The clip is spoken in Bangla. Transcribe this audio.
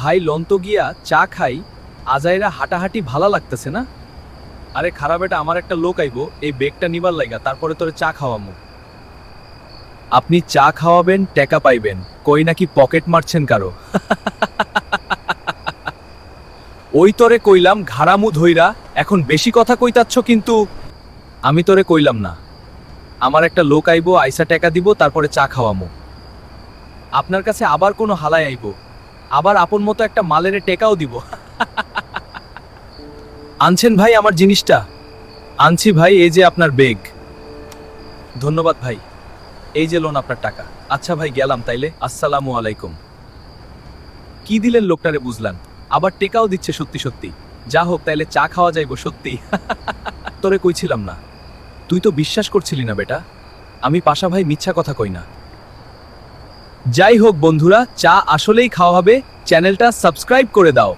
ভাই লন্ত গিয়া চা খাই, আজাইরা হাঁটাহাঁটি ভালা লাগতেছে না? আরে খারাপ, এটা আমার একটা লোক আইব, এই বেগটা নিবার লাইগা, তারপরে তোরে চা খাওয়ামু। আপনি চা খাওয়াবেন, টেকা পাইবেন, কই নাকি পকেট মারছেন কারও? ওই তোরে কইলাম ঘাড়ামু ধইরা এখন বেশি কথা কইতাচ্ছ কিন্তু আমি তোরে কইলাম না। আমার একটা লোক আইব, আইসা টাকা দিব, তারপরে চা খাওয়ামু। আপনার কাছে আবার কোনো হালাই আইবো। আবার আপন মতো একটা মালের টেকাও দিব। আনছেন ভাই আমার জিনিসটা। আনছি ভাই এই যে আপনার বেগ ধন্যবাদ ভাই। এই যে লোন আপনার টাকা। আচ্ছা ভাই, গেলাম তাইলে। আসসালামু আলাইকুম। কি দিলেন লোকটারে বুঝলাম। আবার টেকাও দিচ্ছে সত্যি সত্যি। যা হোক তাইলে চা খাওয়া যাইবো সত্যি। তোরে কইছিলাম না। তুই তো বিশ্বাস করছিলি না বেটা। আমি পাশা ভাই মিথ্যা কথা কই না। যাই হোক বন্ধুরা চা আসলেই খাওয়া হবে। চ্যানেলটা সাবস্ক্রাইব করে দাও।